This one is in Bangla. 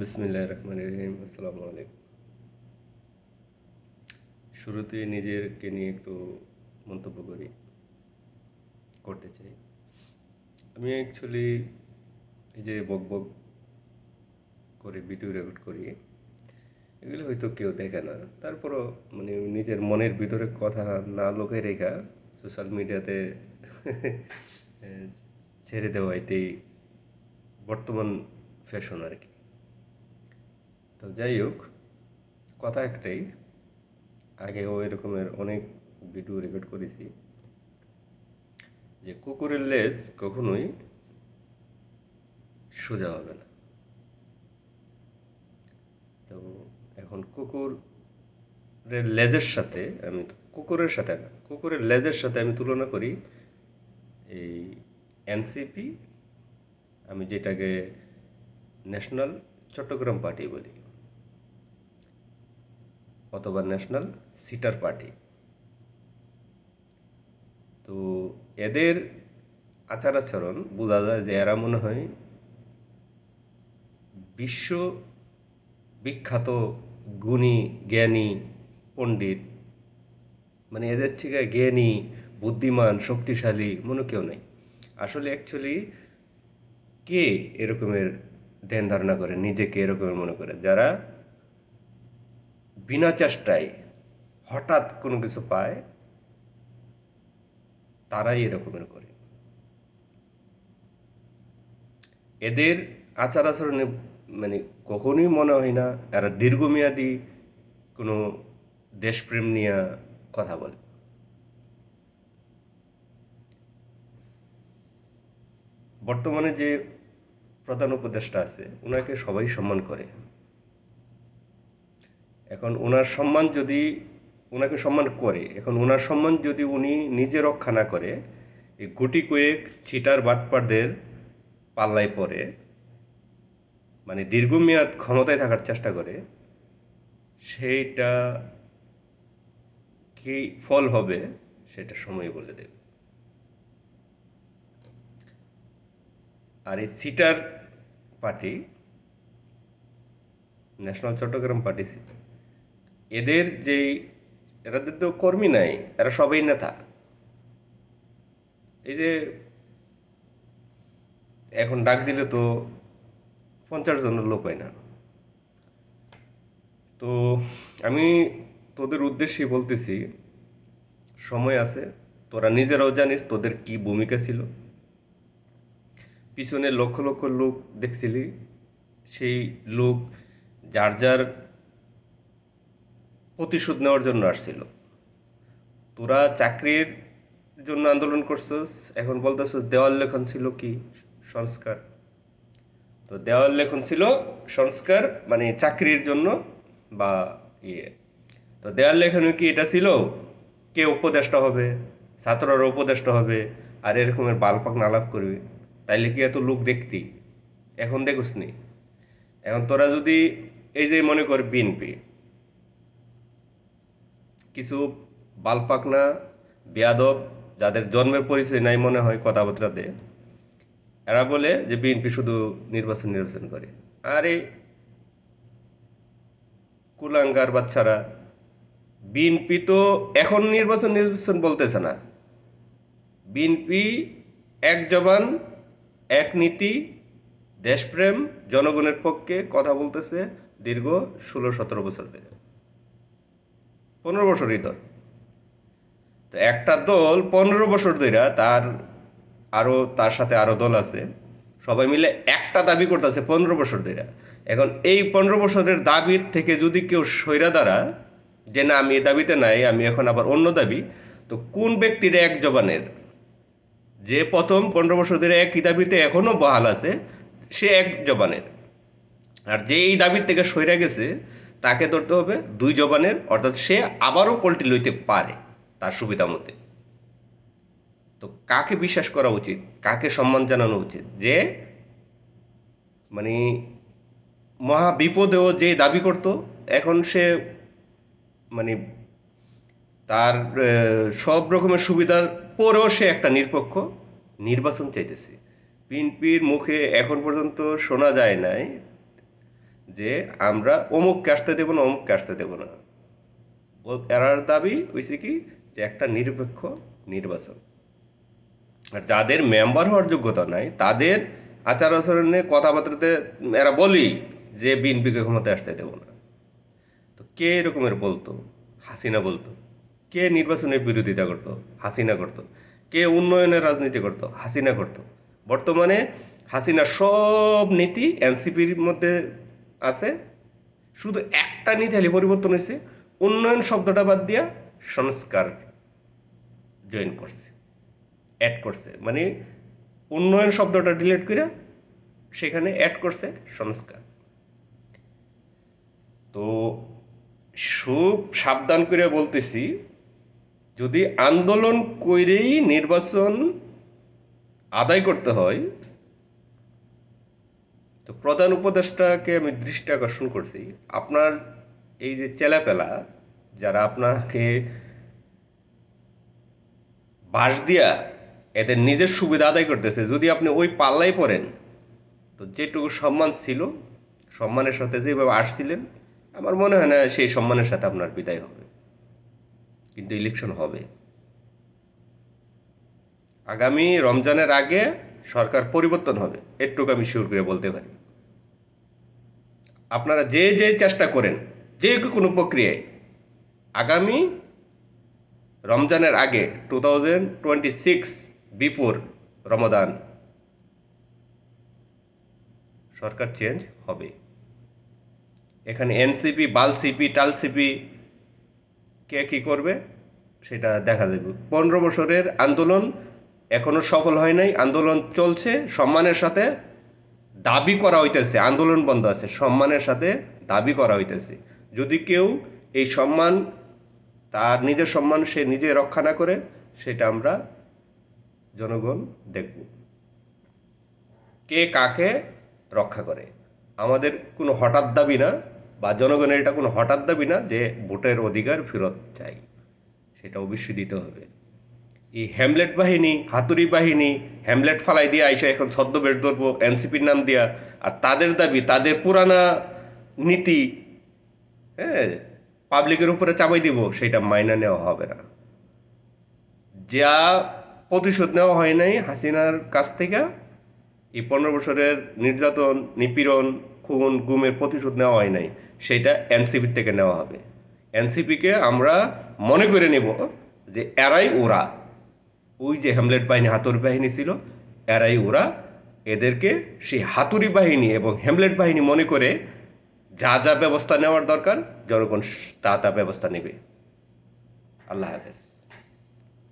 বিসমিল্লাহ রহমান রহিম, আসসালামু আলাইকুম। শুরুতে নিজেকে নিয়ে একটু মন্তব্য করি, করতে চাই। আমি অ্যাকচুয়ালি এই যে বক বক করে ভিডিও রেকর্ড করি, এগুলো হয়তো কেউ দেখে না। তারপরও মানে নিজের মনের ভিতরে কথা না লোকে রেখা সোশ্যাল মিডিয়াতে ছেড়ে দেওয়া এটাই বর্তমান ফ্যাশন আর কি। তো যাই হোক, কথা একটাই, আগেও এরকমের অনেক ভিডিও রেকর্ড করেছি যে কুকুরের লেজ কখনোই সোজা হবে না। তো এখন কুকুরের লেজের সাথে আমি কুকুরের সাথে না, কুকুরের লেজের সাথে আমি তুলনা করি এই এনসিপি আমি যেটাকে ন্যাশনাল চট্টগ্রাম পার্টি বলি। অথবা ন্যাশনাল সিটার পার্টি। তো এদের আচার আচরণ বোঝা যায় যে এরা মনে হয় বিশ্ব বিখ্যাত গুণী, জ্ঞানী, পণ্ডিত মানে এদের থেকে জ্ঞানী, বুদ্ধিমান, শক্তিশালী মনে কেউ নেই। আসলে অ্যাকচুয়ালি কে এরকমের ধ্যান ধারণা করে, নিজেকে এরকমের মনে করে? যারা বিনা চেষ্টায় হঠাৎ কোনো কিছু পায়, তারাই এরকমের করে। এদের আচার আচরণে মানে কখনোই মনে হয় না, এরা দীর্ঘমেয়াদী কোনো দেশপ্রেম নিয়ে কথা বলে। বর্তমানে যে প্রধান উপদেষ্টা আছে ওনাকে সবাই সম্মান করে। এখন ওনার সম্মান যদি ওনাকে সম্মান করে, এখন ওনার সম্মান যদি উনি নিজে রক্ষা না করে, এই গুটি কয়েক চিটার বাটপারদের পাল্লায় পড়ে মানে দীর্ঘমেয়াদ ক্ষমতায় থাকার চেষ্টা করে, সেইটা কি ফল হবে সেটা সময় বলে দেবে। আর এই সিটার পার্টি, ন্যাশনাল চট্টগ্রাম পার্টি এদের যেই এরাদের তো কর্মী নাই, এরা সবাই নেতা। এই যে এখন ডাক দিলে তো পঞ্চাশ জনের লোক হয় না। তো আমি তোদের উদ্দেশ্যে বলতেছি, সময় আছে, তোরা নিজেরাও জানিস তোদের কি ভূমিকা ছিল। পিছনে লক্ষ লক্ষ লোক দেখছিলি, সেই লোক যার যার প্রতিশোধ নেওয়ার জন্য আসছিল। তোরা চাকরির জন্য আন্দোলন করছস, এখন বলতেছস দেওয়াল লেখন ছিল কি? সংস্কার। তো দেওয়াল লেখন ছিল সংস্কার মানে চাকরির জন্য বা ইয়ে। তো দেওয়াল লেখনে কি এটা ছিল? কে উপদেষ্টা হবে? ছাত্ররা উপদেষ্টা হবে, আর এরকমের বালপাক নালাপ করবে। তাইলে কি এত লোক দেখতি? এখন দেখুস নি এখন তোরা যদি এই যে মনে কর বিএনপি কিছু বালপাকনা, বেয়াদব, যাদের জন্মের পরিচয় নাই মনে হয় কথাবার্তাতে এরা বলে যে বিএনপি শুধু নির্বাচন নির্বাচন করে। আর এই কুলাঙ্গার বাচ্চারা, বিএনপি তো এখন নির্বাচন নির্বাচন বলতেছে না। বিএনপি এক জবান, এক নীতি, দেশপ্রেম, জনগণের পক্ষে কথা বলতেছে দীর্ঘ ষোলো সতেরো বছর ধরে। পনেরো বছরই দল তো একটা দল পনেরো বছর ধরে তার আরও তার সাথে আরও দল আছে, সবাই মিলে একটা দাবি করতেছে পনেরো বছর ধরে এখন এই পনেরো বছরের দাবির থেকে যদি কেউ সৈরা দ্বারা যে না, আমি এই দাবিতে নাই, আমি এখন আবার অন্য দাবি, তো কোন ব্যক্তির এক জবানের? যে প্রথম পনেরো বছর ধরে একই দাবিতে এখনও বহাল আছে, সে এক জবানের। আর যে এই দাবির থেকে সইরা গেছে তাকে ধরতে হবে দুই জবানের, অর্থাৎ সে আবারও পোলট্রি লইতে পারে তার সুবিধা মতে। তো কাকে বিশ্বাস করা উচিত? কাকে সম্মান জানানো উচিত? যে মানে মহা বিপদেও যে দাবি করত, এখন সে মানে তার সব রকমের সুবিধার পরেও সে একটা নিরপেক্ষ নির্বাচন চাইতেছে। বিএনপির মুখে এখন পর্যন্ত শোনা যায় নাই যে আমরা অমুককে আসতে দেবো না অমুককে আসতে দেবো না। এরার দাবি হয়েছে কি যে একটা নিরপেক্ষ নির্বাচন। আর যাদের মেম্বার হওয়ার যোগ্যতা নাই, তাদের আচার আচরণে কথাবার্তাতে এরা বলি যে বিএনপিকে ক্ষমতায় আসতে দেবো না। তো কে এরকমের বলতো? হাসিনা বলতো। কে নির্বাচনের বিরোধিতা করতো? হাসিনা করতো। কে উন্নয়নের রাজনীতি করতো? হাসিনা করতো। বর্তমানে হাসিনা সব নীতি এনসিপির মধ্যে আছে। শুধু একটা নীতি খালি পরিবর্তন হয়েছে। উন্নয়ন শব্দটা বাদ দিয়া সংস্কার জয়েন করছে অ্যাড করছে। মানে উন্নয়ন শব্দটা ডিলিট করে সেখানে অ্যাড করছে সংস্কার। তো খুব সাবধান করে বলতেছি, যদি আন্দোলন করেই নির্বাচন আদায় করতে হয় তো প্রধান উপদেষ্টাকে আমি দৃষ্টি আকর্ষণ করছি। আপনার এই যে চেলাপেলা, যারা আপনাকে বাস দিয়া এদের নিজের সুবিধা আদায় করতেছে, যদি আপনি ওই পাল্লাই পড়েন, তো যেটুকু সম্মান ছিল, সম্মানের সাথে যেভাবে আসছিলেন, আমার মনে হয় না সেই সম্মানের সাথে আপনার বিদায় হবে। কিন্তু ইলেকশন হবে। আগামী রমজানের আগে সরকার পরিবর্তন হবে, এটুকু আমি শিওর করে বলতে পারি। আপনারা যে যে চেষ্টা করেন, যে কোনো প্রক্রিয়ায়, আগামী রমজানের আগে two thousand twenty six before Ramadan, সরকার চেঞ্জ হবে। এখানে এনসিপি বালসিপি টালসিপি কে কী করবে? সেটা দেখা যাবে পনেরো বছরের আন্দোলন এখনও সফল হয় নাই। আন্দোলন চলছে, সম্মানের সাথে দাবি করা হইতেছে, আন্দোলন বন্ধ আছে, সম্মানের সাথে দাবি করা হইতেছে। যদি কেউ এই সম্মান, তার নিজের সম্মান সে নিজে রক্ষা না করে, সেটা আমরা জনগণ দেখব। কে কাকে রক্ষা করে? আমাদের কোনো হঠাৎ দাবি না, বা জনগণের এটা কোনো হঠাৎ দাবি না যে ভোটের অধিকার ফেরত চাই। সেটা অবশ্যই দিতে হবে। এই হ্যামলেট বাহিনী, হাতুড়ি বাহিনী হ্যামলেট ফালাই দিয়ে আইসা এখন ছদ্মবেশ ধরবো এনসিপির নাম দিয়া। আর তাদের দাবি, তাদের পুরানা নীতি হ্যাঁ পাবলিকের উপরে চাপাই দিব, সেটা মাইনা নেওয়া হবে না। যা প্রতিশোধ নেওয়া হয় নাই হাসিনার কাছ থেকে, এই পনেরো বছরের নির্যাতন, নিপীড়ন, খুন, গুমের প্রতিশোধ নেওয়া হয় নাই, সেটা এনসিপির থেকে নেওয়া হবে। এনসিপিকে আমরা মনে করে নেব যে এরাই ওরা। ওই যে হ্যামলেট বাহিনী হাতুড়ি বাহিনী ছিল, এরাই ওরা এদেরকে সেই হাতুড়ি বাহিনী এবং হ্যামলেট বাহিনী মনে করে যা যা ব্যবস্থা নেওয়ার দরকার, জনগণ তা তা ব্যবস্থা নেবে। আল্লাহ হাফেজ।